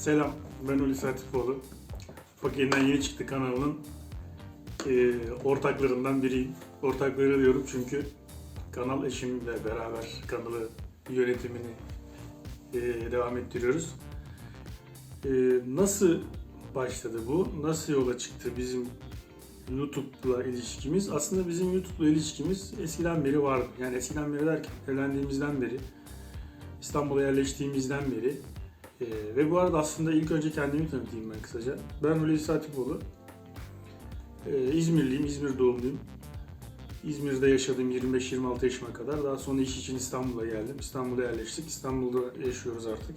Selam, ben Hulusi Hatipoğlu. Fakirden yeni çıktı kanalının e, ortaklarından biriyim. Ortakları diyorum çünkü kanal eşimle beraber kanalı yönetimini e, devam ettiriyoruz. E, nasıl başladı bu? Nasıl yola çıktı bizim YouTube'la ilişkimiz? Aslında bizim YouTube'la ilişkimiz eskiden beri vardı. Yani eskiden beri derken evlendiğimizden beri, İstanbul'a yerleştiğimizden beri ee, ve bu arada aslında ilk önce kendimi tanıtayım ben kısaca. Ben Hulusi Hatipoğlu. Ee, İzmirliyim, İzmir doğumluyum. İzmir'de yaşadım 25-26 yaşıma kadar. Daha sonra iş için İstanbul'a geldim. İstanbul'a yerleştik. İstanbul'da yaşıyoruz artık.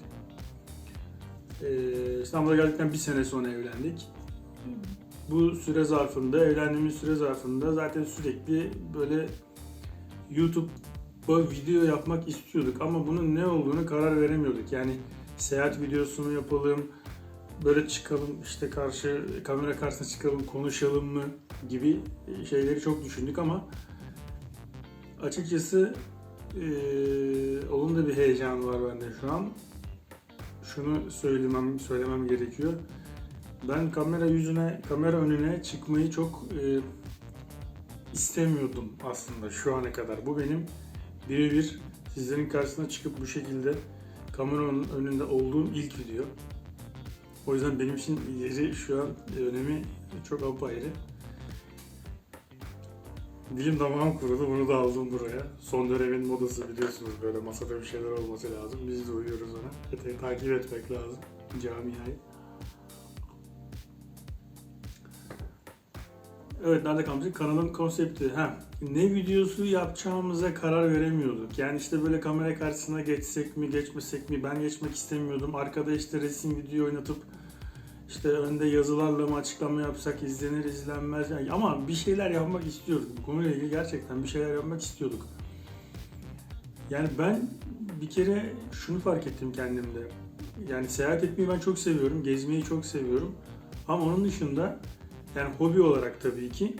Ee, İstanbul'a geldikten bir sene sonra evlendik. Bu süre zarfında, evlendiğimiz süre zarfında zaten sürekli böyle YouTube'a video yapmak istiyorduk ama bunun ne olduğunu karar veremiyorduk. Yani seyahat videosunu yapalım, böyle çıkalım işte karşı kamera karşısına çıkalım konuşalım mı gibi şeyleri çok düşündük ama açıkçası eee onun da bir heyecanı var bende şu an. Şunu söylemem söylemem gerekiyor. Ben kamera yüzüne, kamera önüne çıkmayı çok eee, istemiyordum aslında şu ana kadar. Bu benim birebir sizlerin karşısına çıkıp bu şekilde kameranın önünde olduğum ilk video. O yüzden benim için yeri şu an e, önemi çok apayrı. Dilim damağım kurudu, bunu da aldım buraya. Son dönemin modası biliyorsunuz böyle masada bir şeyler olması lazım. Biz de uyuyoruz ona. Ete- takip etmek lazım camiayı. Evet nerede kalmıştık? Kanalın konsepti. Ha, ne videosu yapacağımıza karar veremiyorduk. Yani işte böyle kamera karşısına geçsek mi, geçmesek mi? Ben geçmek istemiyordum. Arkada işte resim video oynatıp işte önde yazılarla mı açıklama yapsak izlenir izlenmez. Yani ama bir şeyler yapmak istiyorduk. Bu konuyla ilgili gerçekten bir şeyler yapmak istiyorduk. Yani ben bir kere şunu fark ettim kendimde. Yani seyahat etmeyi ben çok seviyorum. Gezmeyi çok seviyorum. Ama onun dışında yani hobi olarak tabii ki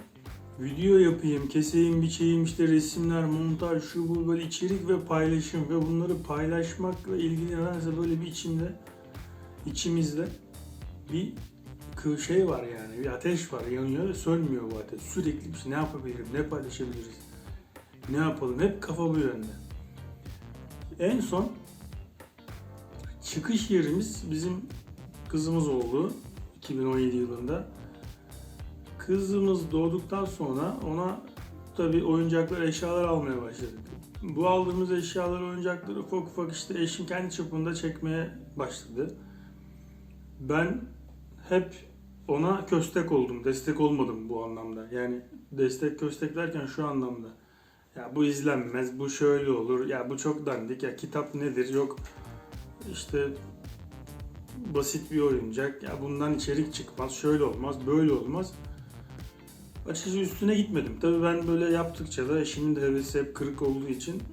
video yapayım, keseyim, biçeyim, işte resimler, montaj, şu bu böyle içerik ve paylaşım ve bunları paylaşmakla ilgili nedense böyle bir içimde, içimizde bir şey var yani, bir ateş var, yanıyor ve sönmüyor bu ateş. Sürekli bir şey, ne yapabilirim, ne paylaşabiliriz, ne yapalım, hep kafa bu yönde. En son çıkış yerimiz bizim kızımız oldu 2017 yılında. Kızımız doğduktan sonra ona tabii oyuncaklar, eşyalar almaya başladık. Bu aldığımız eşyalar, oyuncakları ufak ufak işte eşim kendi çapında çekmeye başladı. Ben hep ona köstek oldum, destek olmadım bu anlamda. Yani destek köstek derken şu anlamda. Ya bu izlenmez, bu şöyle olur, ya bu çok dandik, ya kitap nedir, yok işte basit bir oyuncak, ya bundan içerik çıkmaz, şöyle olmaz, böyle olmaz. Açıkçası üstüne gitmedim. Tabii ben böyle yaptıkça da eşimin de hevesi hep kırık olduğu için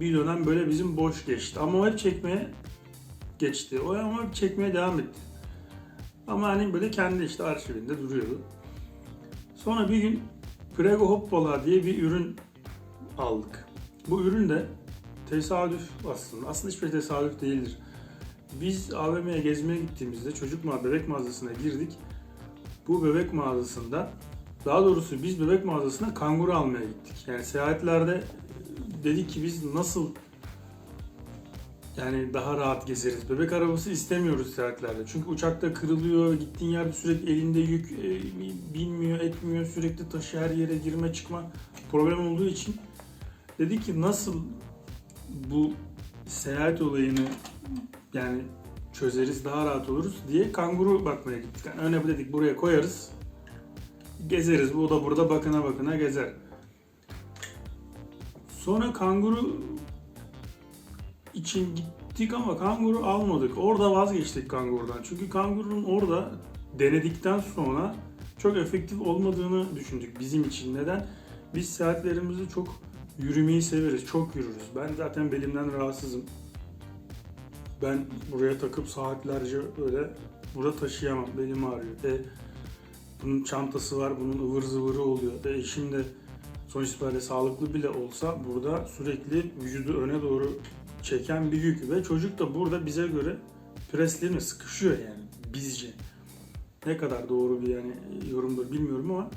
bir dönem böyle bizim boş geçti. Ama o hep çekmeye geçti. O ama hep çekmeye devam etti. Ama hani böyle kendi işte arşivinde duruyordu. Sonra bir gün Prego Hoppala diye bir ürün aldık. Bu ürün de tesadüf aslında. Aslında hiçbir tesadüf değildir. Biz AVM'ye gezmeye gittiğimizde çocuk bebek mağazasına girdik. Bu bebek mağazasında daha doğrusu biz bebek mağazasına kanguru almaya gittik. Yani seyahatlerde dedik ki biz nasıl yani daha rahat gezeriz. Bebek arabası istemiyoruz seyahatlerde. Çünkü uçakta kırılıyor, gittiğin yerde sürekli elinde yük e, binmiyor, etmiyor, sürekli taşı her yere girme çıkma problem olduğu için dedik ki nasıl bu seyahat olayını yani çözeriz, daha rahat oluruz diye kanguru bakmaya gittik. Yani öne dedik buraya koyarız, gezeriz. Bu da burada bakına bakına gezer. Sonra kanguru için gittik ama kanguru almadık. Orada vazgeçtik kangurudan. Çünkü kangurunun orada denedikten sonra çok efektif olmadığını düşündük bizim için. Neden? Biz seyahatlerimizi çok yürümeyi severiz, çok yürürüz. Ben zaten belimden rahatsızım. Ben buraya takıp saatlerce böyle burada taşıyamam. Belim ağrıyor. E, bunun çantası var, bunun ıvır zıvırı oluyor. E, eşim de sonuç itibariyle sağlıklı bile olsa burada sürekli vücudu öne doğru çeken bir yük ve çocuk da burada bize göre presle mi sıkışıyor yani bizce. Ne kadar doğru bir yani yorumdur bilmiyorum ama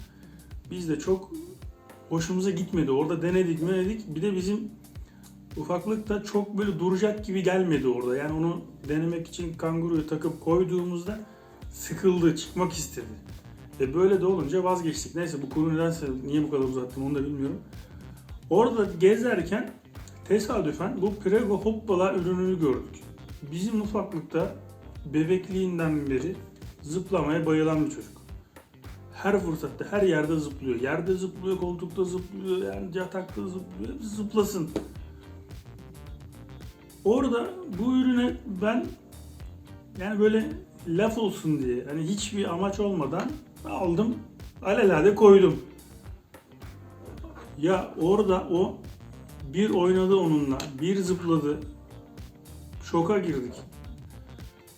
biz de çok hoşumuza gitmedi. Orada denedik denedik. Bir de bizim ufaklıkta çok böyle duracak gibi gelmedi orada. Yani onu denemek için kanguruyu takıp koyduğumuzda sıkıldı, çıkmak istedi. E böyle de olunca vazgeçtik. Neyse bu konu nedense niye bu kadar uzattım onu da bilmiyorum. Orada gezerken tesadüfen bu Prego Hoppala ürününü gördük. Bizim ufaklıkta bebekliğinden beri zıplamaya bayılan bir çocuk. Her fırsatta her yerde zıplıyor. Yerde zıplıyor, koltukta zıplıyor, yani yatakta zıplıyor. Zıplasın. Orada bu ürüne ben yani böyle laf olsun diye hani hiçbir amaç olmadan aldım alelade koydum. Ya orada o bir oynadı onunla, bir zıpladı. Şoka girdik.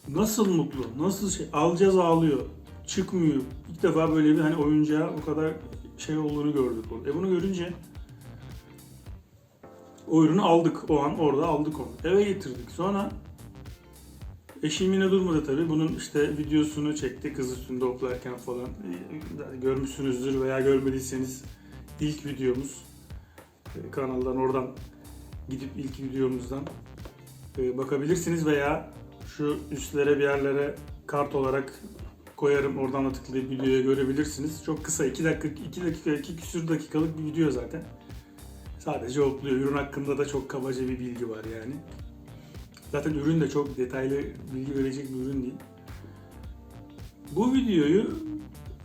Nasıl mutlu, nasıl şey, alacağız ağlıyor, çıkmıyor. İlk defa böyle bir hani oyuncağa o kadar şey olduğunu gördük. orada. E bunu görünce o ürünü aldık o an orada aldık onu. Eve getirdik. Sonra eşim yine durmadı tabii. Bunun işte videosunu çekti kız üstünde hoplarken falan. Ee, Görmüşsünüzdür veya görmediyseniz ilk videomuz. Ee, Kanaldan oradan gidip ilk videomuzdan e, bakabilirsiniz veya şu üstlere bir yerlere kart olarak koyarım. Oradan da tıklayıp videoya görebilirsiniz. Çok kısa 2 dakika 2 dakika 2 küsür dakikalık bir video zaten. Sadece hopluyor. Ürün hakkında da çok kabaca bir bilgi var yani. Zaten ürün de çok detaylı bilgi verecek bir ürün değil. Bu videoyu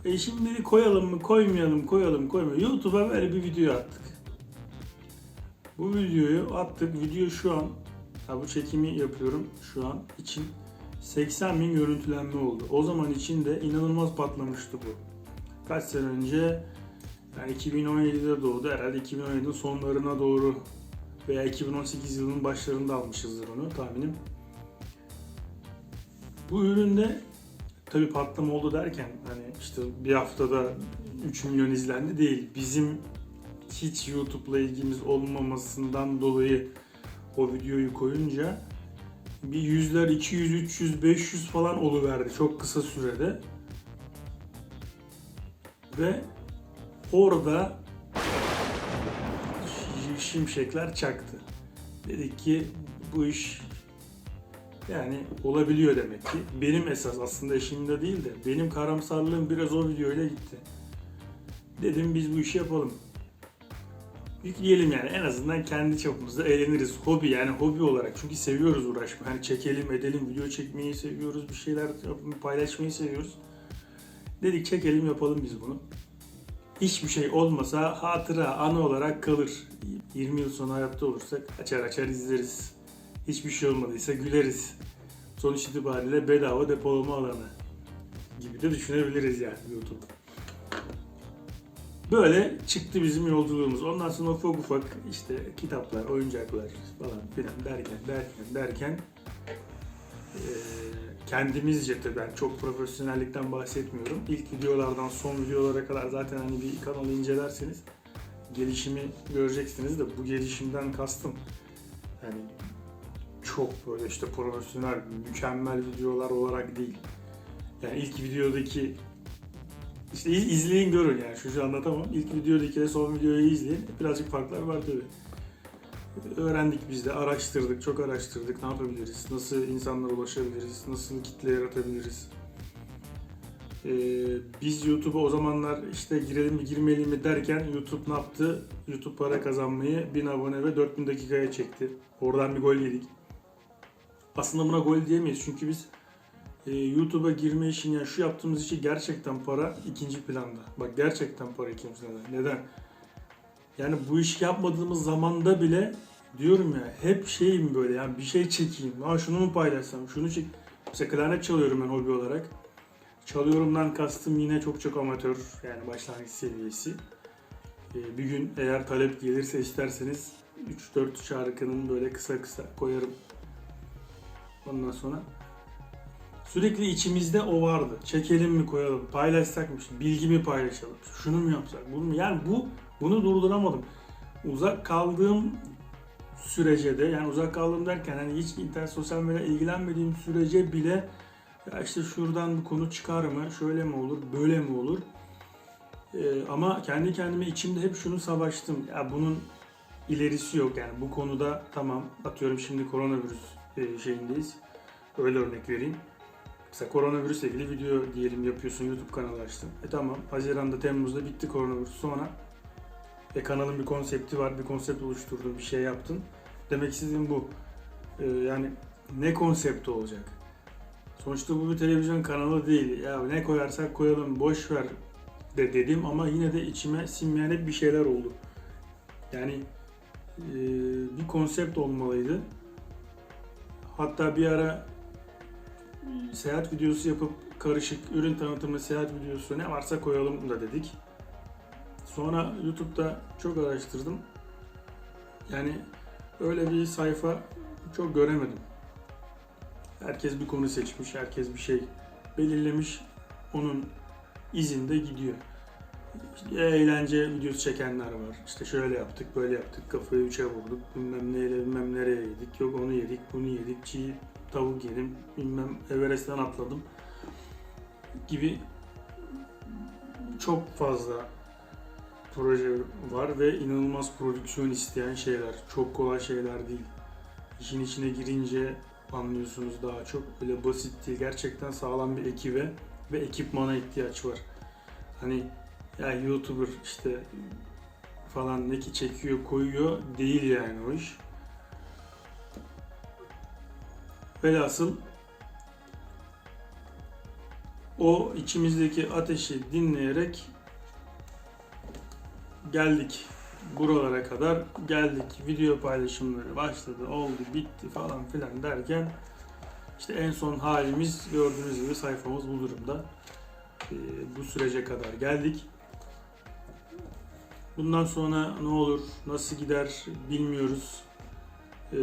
eşim dedi koyalım mı koymayalım koyalım koymayalım. YouTube'a böyle bir video attık. Bu videoyu attık. Video şu an ha bu çekimi yapıyorum şu an için 80 bin görüntülenme oldu. O zaman için de inanılmaz patlamıştı bu. Kaç sene önce yani 2017'de doğdu. Herhalde 2017'nin sonlarına doğru veya 2018 yılının başlarında almışızdır onu tahminim. Bu üründe tabi patlama oldu derken hani işte bir haftada 3 milyon izlendi değil. Bizim hiç YouTube'la ilgimiz olmamasından dolayı o videoyu koyunca bir yüzler 200, 300, 500 falan oluverdi çok kısa sürede. Ve orada şimşekler çaktı. Dedik ki bu iş yani olabiliyor demek ki. Benim esas aslında eşimde değil de benim karamsarlığım biraz o videoyla gitti. Dedim biz bu işi yapalım. Yükleyelim yani en azından kendi çapımızda eğleniriz. Hobi yani hobi olarak çünkü seviyoruz uğraşmayı. Hani çekelim edelim video çekmeyi seviyoruz. Bir şeyler paylaşmayı seviyoruz. Dedik çekelim yapalım biz bunu. Hiçbir şey olmasa hatıra, anı olarak kalır. 20 yıl sonra hayatta olursak açar açar izleriz. Hiçbir şey olmadıysa güleriz. Sonuç itibariyle bedava depolama alanı gibi de düşünebiliriz yani YouTube. Böyle çıktı bizim yolculuğumuz. Ondan sonra ufak ufak işte kitaplar, oyuncaklar falan filan derken derken derken eee, kendimizce de ben çok profesyonellikten bahsetmiyorum. İlk videolardan son videolara kadar zaten hani bir kanalı incelerseniz gelişimi göreceksiniz de bu gelişimden kastım hani çok böyle işte profesyonel, mükemmel videolar olarak değil. Yani ilk videodaki işte iz- izleyin görün yani şu anlatamam. İlk videodaki son videoyu izleyin. Birazcık farklar var tabii. Öğrendik biz de, araştırdık, çok araştırdık. Ne yapabiliriz, nasıl insanlara ulaşabiliriz, nasıl kitle yaratabiliriz. Ee, biz YouTube'a o zamanlar işte girelim mi girmeli mi derken YouTube ne yaptı? YouTube para kazanmayı 1000 abone ve 4000 dakikaya çekti. Oradan bir gol yedik. Aslında buna gol diyemeyiz çünkü biz e, YouTube'a girme için yani şu yaptığımız işi gerçekten para ikinci planda. Bak gerçekten para ikinci planda. Neden? Yani bu işi yapmadığımız zamanda bile diyorum ya hep şeyim böyle yani bir şey çekeyim. Aa şunu mu paylaşsam, şunu çek. Mesela klarnet çalıyorum ben hobi olarak. Çalıyorumdan kastım yine çok çok amatör yani başlangıç seviyesi. Ee, bir gün eğer talep gelirse isterseniz 3-4 şarkının böyle kısa kısa koyarım. Ondan sonra sürekli içimizde o vardı. Çekelim mi koyalım, paylaşsak mı, bilgi mi paylaşalım, şunu mu yapsak, bunu mu? Yani bu bunu durduramadım. Uzak kaldığım sürece de yani uzak kaldım derken hani hiç internet sosyal medya ilgilenmediğim sürece bile ya işte şuradan bu konu çıkar mı, şöyle mi olur, böyle mi olur? Ee, ama kendi kendime içimde hep şunu savaştım. Ya bunun ilerisi yok yani bu konuda tamam atıyorum şimdi koronavirüs e, şeyindeyiz. Öyle örnek vereyim. Mesela koronavirüsle ilgili video diyelim yapıyorsun YouTube kanalı açtın. E tamam Haziran'da Temmuz'da bitti koronavirüs. Sonra e kanalın bir konsepti var, bir konsept oluşturdun, bir şey yaptın. Demek istediğim bu. E, yani ne konsepti olacak? Sonuçta bu bir televizyon kanalı değil. Ya ne koyarsak koyalım, boş ver de dedim ama yine de içime sinmeyen hep bir şeyler oldu. Yani e, bir konsept olmalıydı. Hatta bir ara seyahat videosu yapıp karışık ürün tanıtımı seyahat videosu ne varsa koyalım da dedik. Sonra YouTube'da çok araştırdım. Yani öyle bir sayfa çok göremedim. Herkes bir konu seçmiş, herkes bir şey belirlemiş, onun izinde gidiyor. Eğlence videosu çekenler var. İşte şöyle yaptık, böyle yaptık, kafayı üçe vurduk, bilmem neyle bilmem nereye yedik, yok onu yedik, bunu yedik, çiğ tavuk yedim, bilmem Everest'ten atladım gibi çok fazla proje var ve inanılmaz prodüksiyon isteyen şeyler. Çok kolay şeyler değil. İşin içine girince anlıyorsunuz daha çok. Öyle basit değil. Gerçekten sağlam bir ekibe ve ekipmana ihtiyaç var. Hani ya YouTuber işte falan ne ki çekiyor koyuyor değil yani o iş. Velhasıl o içimizdeki ateşi dinleyerek geldik buralara kadar. Geldik video paylaşımları başladı oldu bitti falan filan derken işte en son halimiz gördüğünüz gibi sayfamız bu durumda. Ee, bu sürece kadar geldik. Bundan sonra ne olur nasıl gider bilmiyoruz. Ee,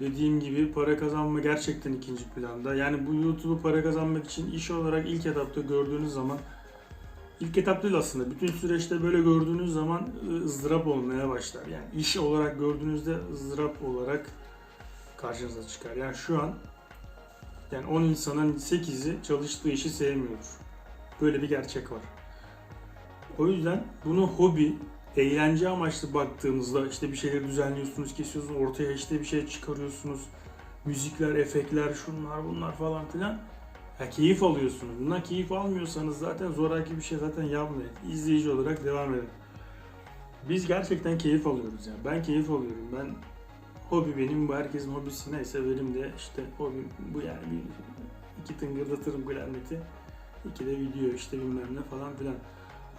dediğim gibi para kazanma gerçekten ikinci planda. Yani bu YouTube'u para kazanmak için iş olarak ilk etapta gördüğünüz zaman İlk etap değil aslında. Bütün süreçte böyle gördüğünüz zaman ı, ızdırap olmaya başlar. Yani iş olarak gördüğünüzde ızdırap olarak karşınıza çıkar. Yani şu an yani 10 insanın 8'i çalıştığı işi sevmiyordur. Böyle bir gerçek var. O yüzden bunu hobi, eğlence amaçlı baktığımızda işte bir şeyleri düzenliyorsunuz, kesiyorsunuz, ortaya işte bir şey çıkarıyorsunuz. Müzikler, efektler, şunlar bunlar falan filan. Ya keyif alıyorsunuz. Bundan keyif almıyorsanız zaten zoraki bir şey zaten yapmayın. İzleyici olarak devam edin. Biz gerçekten keyif alıyoruz yani. Ben keyif alıyorum. Ben hobi benim bu herkesin hobisi neyse benim de işte hobim bu yani bir iki tıngırdatırım klarneti. iki de video işte bilmem ne falan filan.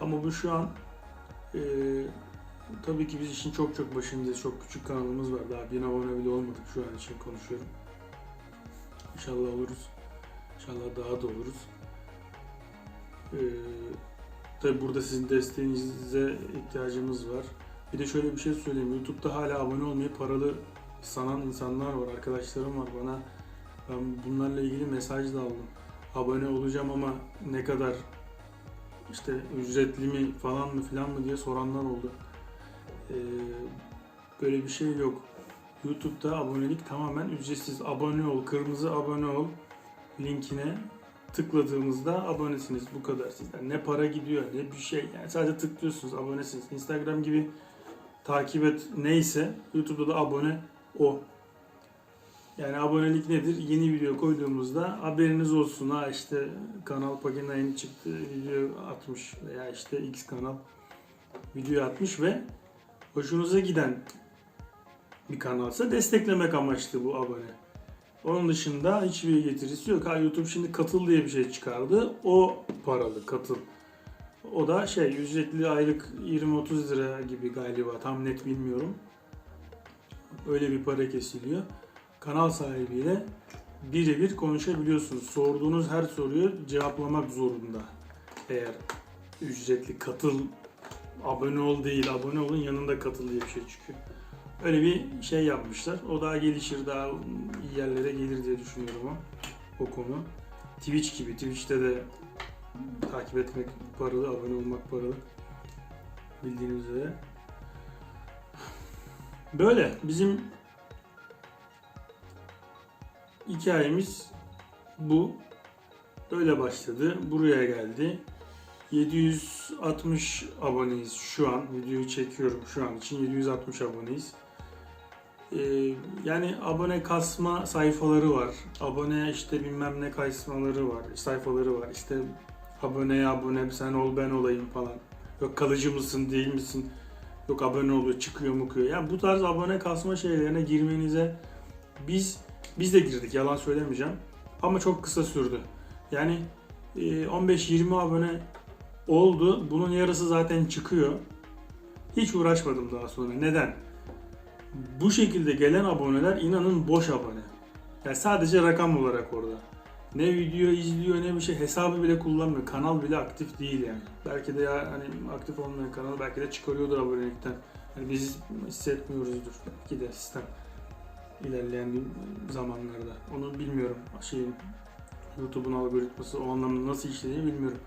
Ama bu şu an eee tabii ki biz işin çok çok başındayız. Çok küçük kanalımız var. Daha bin abone bile olmadık şu an için konuşuyorum. İnşallah oluruz. İnşallah daha da oluruz. Ee, tabi burada sizin desteğinize ihtiyacımız var. Bir de şöyle bir şey söyleyeyim. YouTube'da hala abone olmayı paralı sanan insanlar var. Arkadaşlarım var bana. Ben bunlarla ilgili mesaj da aldım. Abone olacağım ama ne kadar işte ücretli mi falan mı filan mı diye soranlar oldu. Ee, böyle bir şey yok. YouTube'da abonelik tamamen ücretsiz. Abone ol, kırmızı abone ol linkine tıkladığımızda abonesiniz. Bu kadar sizden. Ne para gidiyor ne bir şey. Yani sadece tıklıyorsunuz abonesiniz. Instagram gibi takip et neyse YouTube'da da abone o. Yani abonelik nedir? Yeni video koyduğumuzda haberiniz olsun. Ha işte kanal Pagina yeni çıktı video atmış veya işte X kanal video atmış ve hoşunuza giden bir kanalsa desteklemek amaçlı bu abone. Onun dışında hiçbir getirisi yok. Ha YouTube şimdi katıl diye bir şey çıkardı. O paralı katıl. O da şey ücretli aylık 20-30 lira gibi galiba tam net bilmiyorum. Öyle bir para kesiliyor. Kanal sahibiyle birebir konuşabiliyorsunuz. Sorduğunuz her soruyu cevaplamak zorunda. Eğer ücretli katıl abone ol değil abone olun yanında katıl diye bir şey çıkıyor. Öyle bir şey yapmışlar. O daha gelişir, daha iyi yerlere gelir diye düşünüyorum o, o konu. Twitch gibi. Twitch'te de takip etmek paralı, abone olmak paralı. Bildiğiniz üzere. Böyle. Bizim hikayemiz bu. Böyle başladı. Buraya geldi. 760 aboneyiz şu an. Videoyu çekiyorum şu an için 760 aboneyiz. Ee, yani abone kasma sayfaları var. Abone işte bilmem ne kasmaları var. Sayfaları var. İşte aboneye abone sen ol ben olayım falan. Yok kalıcı mısın değil misin? Yok abone oluyor çıkıyor mukuyor. Yani bu tarz abone kasma şeylerine girmenize biz biz de girdik yalan söylemeyeceğim. Ama çok kısa sürdü. Yani e, 15-20 abone oldu. Bunun yarısı zaten çıkıyor. Hiç uğraşmadım daha sonra. Neden? Bu şekilde gelen aboneler inanın boş abone. Yani sadece rakam olarak orada. Ne video izliyor ne bir şey hesabı bile kullanmıyor. Kanal bile aktif değil yani. Belki de ya hani aktif olmayan kanal belki de çıkarıyordur abonelikten. Yani biz hissetmiyoruzdur belki de sistem ilerleyen zamanlarda. Onu bilmiyorum. Şeyin YouTube'un algoritması o anlamda nasıl işlediğini bilmiyorum.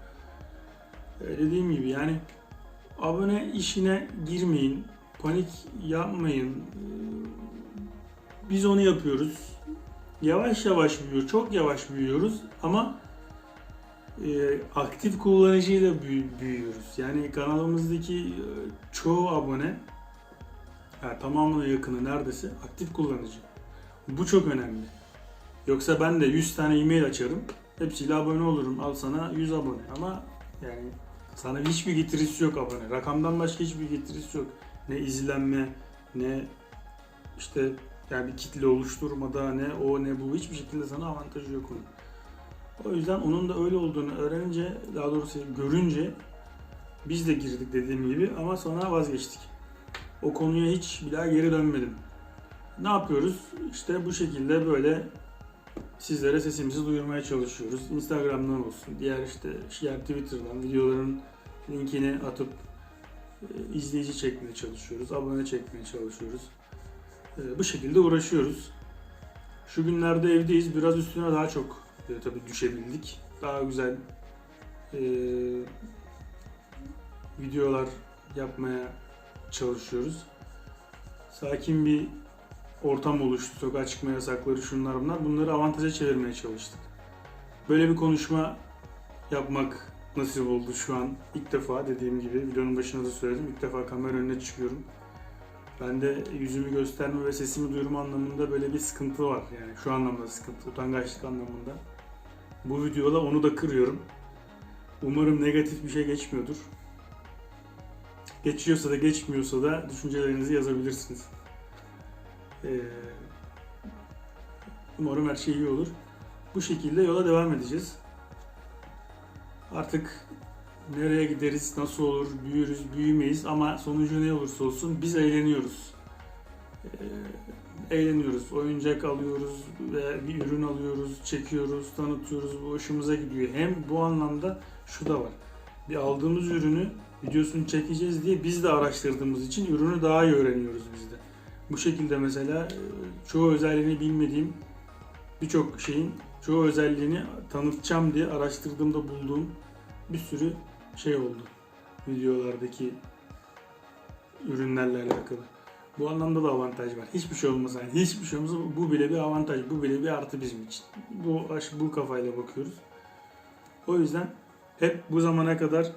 Ee, dediğim gibi yani abone işine girmeyin. Panik yapmayın. Biz onu yapıyoruz. Yavaş yavaş büyüyor. Çok yavaş büyüyoruz ama e, aktif kullanıcıyla büyü- büyüyoruz. Yani kanalımızdaki e, çoğu abone yani tamamına yakını neredeyse aktif kullanıcı. Bu çok önemli. Yoksa ben de 100 tane e-mail açarım. Hepsiyle abone olurum. Al sana 100 abone. Ama yani sana hiçbir getirisi yok abone. Rakamdan başka hiçbir getirisi yok. Ne izlenme, ne işte yani bir kitle oluşturmada ne o ne bu hiçbir şekilde sana avantajı yok onun. O yüzden onun da öyle olduğunu öğrenince daha doğrusu görünce biz de girdik dediğim gibi ama sonra vazgeçtik. O konuya hiç bir daha geri dönmedim. Ne yapıyoruz? İşte bu şekilde böyle sizlere sesimizi duyurmaya çalışıyoruz. Instagram'dan olsun, diğer işte diğer Twitter'dan videoların linkini atıp izleyici çekmeye çalışıyoruz, abone çekmeye çalışıyoruz. E, bu şekilde uğraşıyoruz. Şu günlerde evdeyiz, biraz üstüne daha çok e, tabii düşebildik. Daha güzel e, videolar yapmaya çalışıyoruz. Sakin bir ortam oluştu. Sokağa çıkma yasakları şunlar bunlar. Bunları avantaja çevirmeye çalıştık. Böyle bir konuşma yapmak nasip oldu şu an. İlk defa dediğim gibi videonun başında da söyledim. İlk defa kamera önüne çıkıyorum. Bende yüzümü gösterme ve sesimi duyurma anlamında böyle bir sıkıntı var. Yani şu anlamda sıkıntı, utangaçlık anlamında. Bu videoda onu da kırıyorum. Umarım negatif bir şey geçmiyordur. Geçiyorsa da geçmiyorsa da düşüncelerinizi yazabilirsiniz. Ee, umarım her şey iyi olur. Bu şekilde yola devam edeceğiz. Artık nereye gideriz, nasıl olur, büyürüz, büyümeyiz ama sonucu ne olursa olsun biz eğleniyoruz. Ee, eğleniyoruz. Oyuncak alıyoruz ve bir ürün alıyoruz, çekiyoruz, tanıtıyoruz. Bu hoşumuza gidiyor. Hem bu anlamda şu da var. Bir aldığımız ürünü videosunu çekeceğiz diye biz de araştırdığımız için ürünü daha iyi öğreniyoruz biz de. Bu şekilde mesela e, çoğu özelliğini bilmediğim birçok şeyin çoğu özelliğini tanıtacağım diye araştırdığımda bulduğum bir sürü şey oldu. Videolardaki ürünlerle alakalı. Bu anlamda da avantaj var. Hiçbir şey olmasa, yani hiçbir şey olmasa bu bile bir avantaj, bu bile bir artı bizim için. Bu aş- bu kafayla bakıyoruz. O yüzden hep bu zamana kadar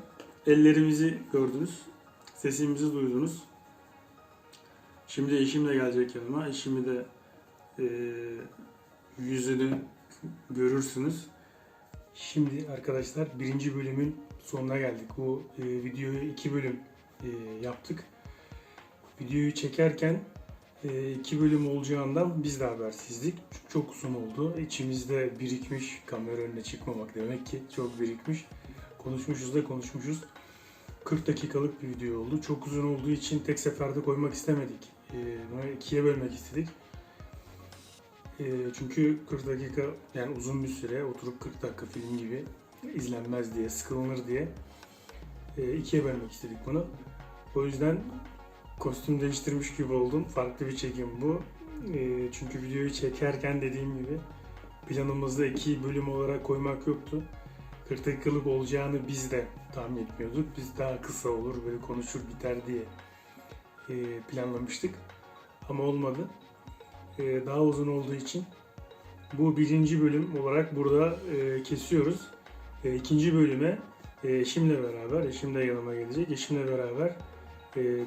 ellerimizi gördünüz, sesimizi duydunuz. Şimdi eşim de gelecek yanıma. Eşimi de eee, yüzünü görürsünüz. Şimdi arkadaşlar birinci bölümün sonuna geldik. Bu e, videoyu iki bölüm e, yaptık. Videoyu çekerken e, iki bölüm olacağından biz de habersizdik. Çünkü çok uzun oldu. İçimizde birikmiş kamera önüne çıkmamak demek ki çok birikmiş. Konuşmuşuz da konuşmuşuz. 40 dakikalık bir video oldu. Çok uzun olduğu için tek seferde koymak istemedik. E, ikiye bölmek istedik. E, çünkü 40 dakika yani uzun bir süre oturup 40 dakika film gibi izlenmez diye, sıkılınır diye e, ikiye bölmek istedik bunu. O yüzden kostüm değiştirmiş gibi oldum. Farklı bir çekim bu. E, çünkü videoyu çekerken dediğim gibi planımızda iki bölüm olarak koymak yoktu. 40 dakikalık olacağını biz de tahmin etmiyorduk. Biz daha kısa olur, böyle konuşur biter diye e, planlamıştık. Ama olmadı. E, daha uzun olduğu için bu birinci bölüm olarak burada e, kesiyoruz. E, ikinci bölüme eşimle beraber, eşim yanıma gelecek. Eşimle beraber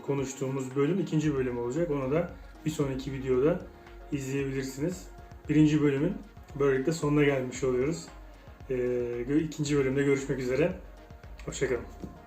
konuştuğumuz bölüm ikinci bölüm olacak. Onu da bir sonraki videoda izleyebilirsiniz. Birinci bölümün böylelikle sonuna gelmiş oluyoruz. İkinci bölümde görüşmek üzere. Hoşçakalın.